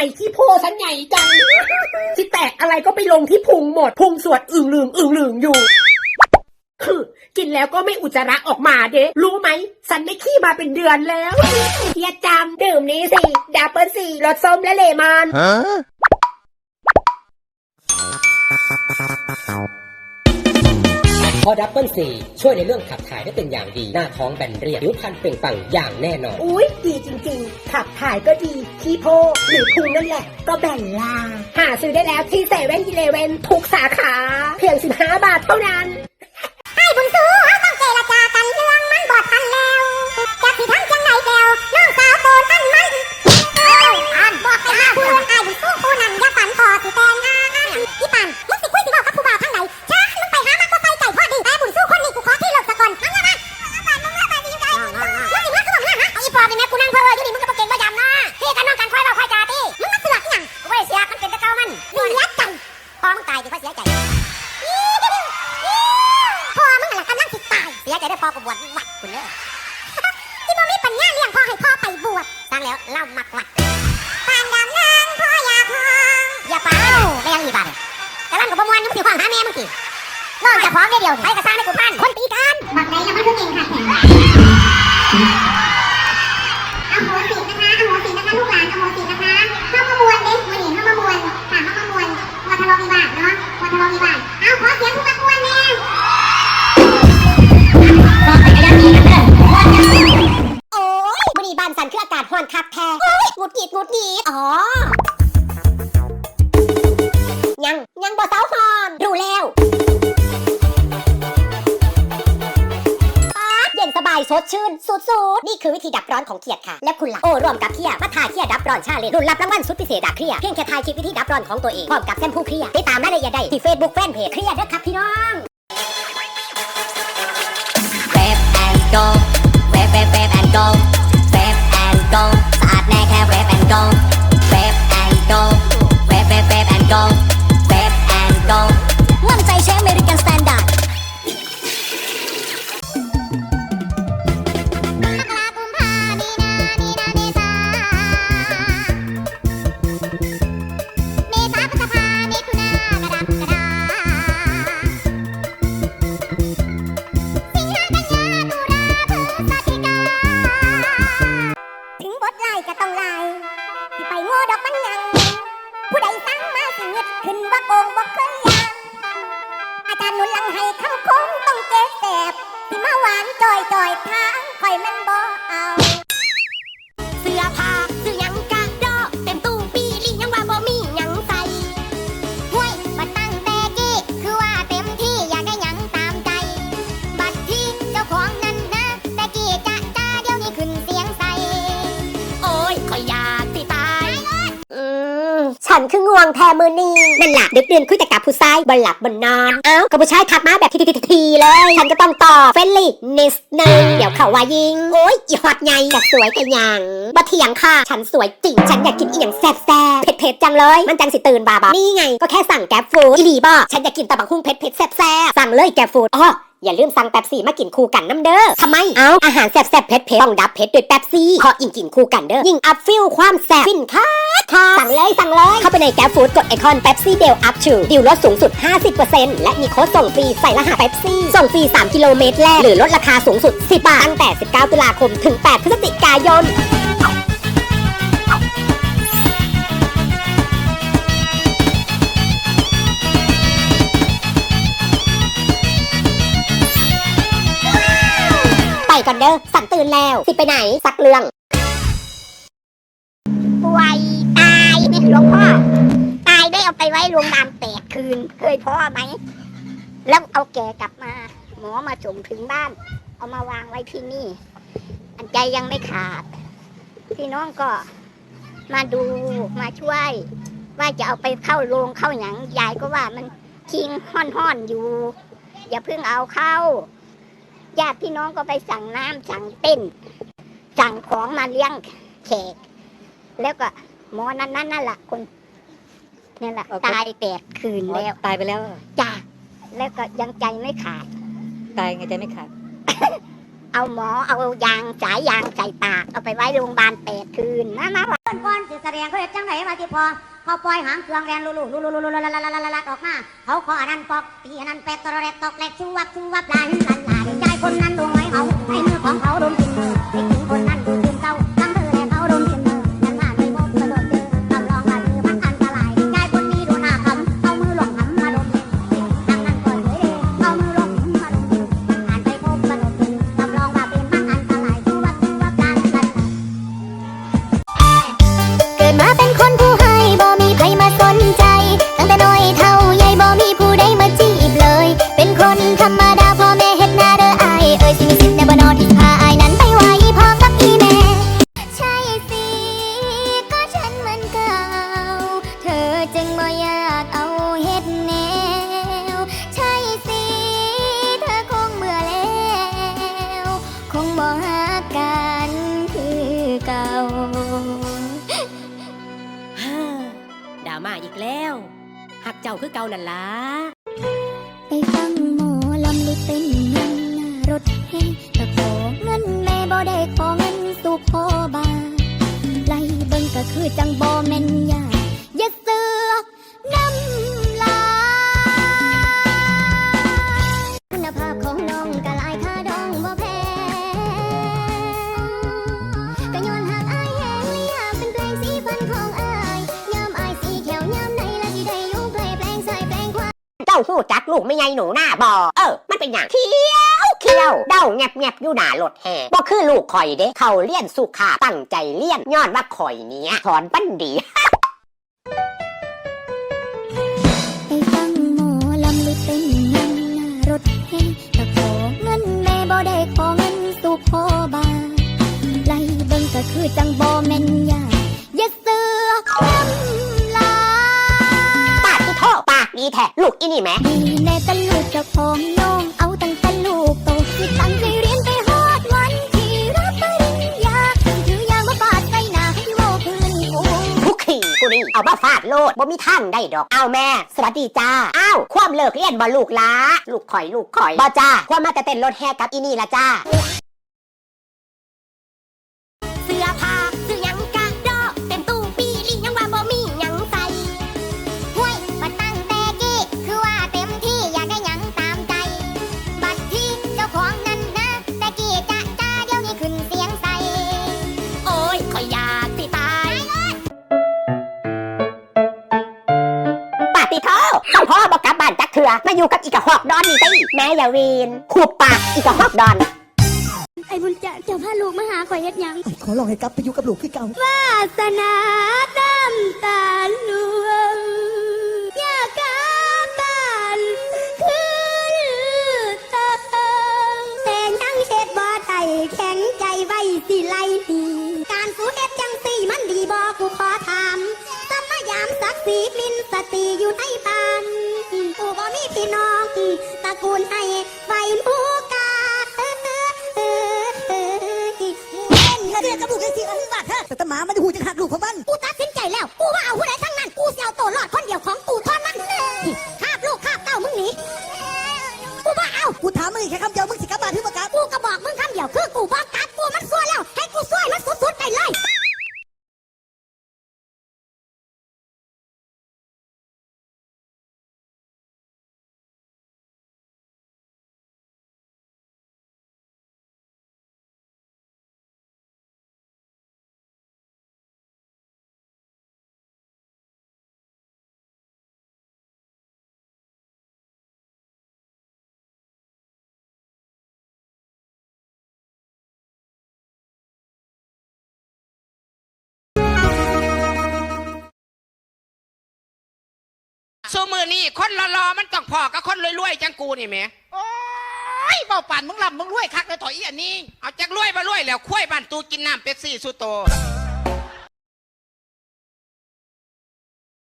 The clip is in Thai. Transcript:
ไมที่โพฉันใหญ่จังที่แตกอะไรก็ไปลงที่พุงหมด พุงสวดอึ่งลืมอึ่งลืมอยู่ คือกินแล้วก็ไม่อุจจาระออกมาเด้รู้ไหมฉันไม่ขี้มาเป็นเดือนแล้วเฮียจำดื่มนี้สิดับเบิลสี่รสส้มและเลมอน Huh? พอดับเบิลซีช่วยในเรื่องขับถ่ายได้เป็นอย่างดี หน้าท้องแบนเรียบผิวพรรณเปล่งปลั่งอย่างแน่นอน อุ้ยดีจริงๆ ขับถ่ายก็ดีขี้โพหรือพุงนั่นแหละ ก็แบ่งลา หาซื้อได้แล้วที่เซเว่นอีเลเวนทุกสาขา เพียง 15 บาทเท่านั้น สียใจได้พ่อกูบวชวัดคุณเนอะที่บ่มีปัญญาเลี้ยงพ่อให้พ่อไปบวชสร้างแล้วเล่ามักวัดปานดำนางพ่ออยากพองอย่าเป่าไม่ยังอีบันกระลังกับประมวลมึงสิห้องหาแม่มึงสินอนจะพร้อมได้เดียวให้กระซ่าในกูพันคนตีกันบักไหนแล้วมันคือเก่งค่ะแข็ง ออากาศห้อนคักแท้โอ้ยหงุดหงิดหงุดหงิดอ๋อ ยัง ยังบ่เสาหอนรู้แล้วป๊าดเย็นสบายสดชื่นสุดๆ นี่คือวิธีดับร้อนของเขียดค่ะ และคุณล่ะ โอ้รวมกับเขียดมาถ่ายเขียดดับร้อนชาเลนจ์รุ่นรับรางวัลสุดพิเศษจากเคลียร์เพียงแค่ถ่ายคลิปวิธีดับร้อนของตัวเองพร้อมกับแชมพูเคลียร์ติดตามรายละเอียดได้ที่ Facebook Fanpage เคลียร์ด้วยครับพี่น้อง Rap and go go, grab and go, grab, grab, grab and go. ฉันคือง่วงแทมือนีนั่นล่ะดึกเดือนคุยแต่กับผู้ชายบนหลับบนนอน เอ้ากับผู้ชายทักมาแบบทีๆๆเลย ฉันก็ต้องตอบเฟลลี่นิสนึงเดี๋ยวเขาว่ายิง โอ้ยอีฮอตไงแต่สวยกันยังบ่เถียงค่ะ ฉันสวยจริง ฉันอยากกินอีหยังแซ่บๆเผ็ดๆจังเลย มันจังสิตื่นบาบานี่ไง ก็แค่สั่งแก๊บฟู้ดอีหลีบ่ฉันอยากกินตะบักหุ่งเผ็ดๆแซ่บๆสั่งเลยแก๊บฟู้ดอ้อ อย่าลืมสั่งแป๊บซี่มากินคู่กันน้ำเด้อทำไม เอาอาหารแซ่บๆเผ็ดๆต้องดับเผ็ดด้วยแป๊บซี่เพราะอิงกินคู่กันเด้อ ยิ่งอัพฟิลความแซ่บฟินค่ะค่ะสั่งเลยสั่งเลย เข้าไปในแก๊ฟู้ดกดไอคอนแป๊บซี่เดลอัพชูดิวลดสูงสุด 50%และมีโค้ดส่งฟรีใส่รหัสแป๊บซี่ ส่งฟรี 3 กิโลเมตรแรกหรือลดราคาสูงสุด 10 บาท ตั้งแต่ 19 ตุลาคม ถึง 8 พฤศจิกายน ก่อนเด้อสั่นตื่นแล้ว สิไปไหน สักเรื่อง ป่วยตายนี่หลวงพ่อ ตายได้เอาไปไว้โรงพยาบาลแปดคืน เคยพ่อไหม แล้วเอาแกกลับมา หมอมาส่งถึงบ้าน เอามาวางไว้ที่นี่ อันใจยังไม่ขาด พี่น้องก็มาดูมาช่วย ว่าจะเอาไปเข้าโรงเข้าหยังยายก็ว่ามันคิงห่อนๆอยู่ อย่าเพิ่งเอาเข้า ญาติพี่น้องก็ไปสั่งน้ำสั่งเต้น สั่งของมาเลี้ยงแขก แล้วก็หมอนั้นนั่นนั่นแหละคนนี่แหละเอาคนตายแปดคืนแล้วตายไปแล้วจ้าแล้วก็ยังใจไม่ขาด ตายไงใจไม่ขาด เอาหมอเอายางสายยางใส่ปาก เอาไปไว้โรงพยาบาลแปดคืนมามาก่อนก่อนสิแสดงเขาเฮ็ดจังไดมาที่พอ เขาปล่อยหางเครื่องแรนลุลุลุลุลุลุลุลาลาลาลาลาออกมาเขาขออันนั้นปอกตีอันนั้นแปดตระเรตตอกแหลกชูวับชูวับลาลันลาใจคนนั้นดวงไว้เขาให้มือของเขาดมกินมือให้กินคน กกันคือเก่าฮ่าดราม่าอีกแล้ว หักเจ้าคือเก่านั่นล่ะไปฟังหมอลำลึกเป็นเงินหน้ารถแห่แต่ขอเงินแม่บ่ได้ขอเงินสู่พ่อบาไล่เบิ่งก็คือจังบ่แม่นยา หู้จักลูกไม่ไงหนูหน้าบอเออ มันเป็นอย่างเคี้ยวเคี้ยวเด้าแงบแงบอยู่หน้ารถแห่บ่คือลูกข่อยเด้เขาเลี้ยนสุขาตั้งใจเลี้ยนย้อนว่าข่อยเนี้ยถอนบั้นดี นี่แหม่ดีแน่แต่ลูกเจ้าของน้องเอาตั้งแต่ลูกโตที่ตั้งใจเรียนไปฮอดวันที่รับปริญญาถือยางมาปาดใส่หน้าให้โลพื้นกูผู้ขี่กูนี่เอามาฟาดโลดบ่มีทางได้ดอกเอาแม่ สวัสดีจ้าอ้าวความเลิกเรียนบ่ลูกล้าลูกข่อยลูกข่อยบ่จ้าความมาแต่เต้นรถแห่กับอีนี่ละจ้า มาอยู่กับอีกะหอกดอนนี่สิแม่อย่าเวีนขูบปากอีกะหอกดอน ไอ้บุญจะเจ้าพาลูกมาหาข่อยเฮ็ดหยัง ขอลองให้กลับไปอยู่กับลูกคือเก่า วาสนาน้ำตาลว พี่น้องตระกูลให้ไฟหมูกาเล่นเรียกกับลูกได้สิอันบาดฮะแต่ตาหมามันหูจังหักลูกของมันกูตัดสินใจแล้ว กูว่าเอาผู้ใดทั้งนั้น กูเสียวโตวรอดคนเดียวของกูเท่านั้นคาบลูกคาบเต้ามึงหนีกูว่าเอากูถามมึงอีกแค่คำเดียวมึงสิ ซูมือนี่คนรอๆมันต้องพอกับคนรวยๆจังกูนี่แหม่โอ้ยเบาป่านมึงลำมึงรวยคักเลยถอยอีอันนี้ เอาจักรวยมารวยแล้วคุ้ยบ้านตูกินน้ำเป็ดซี่สุโตเ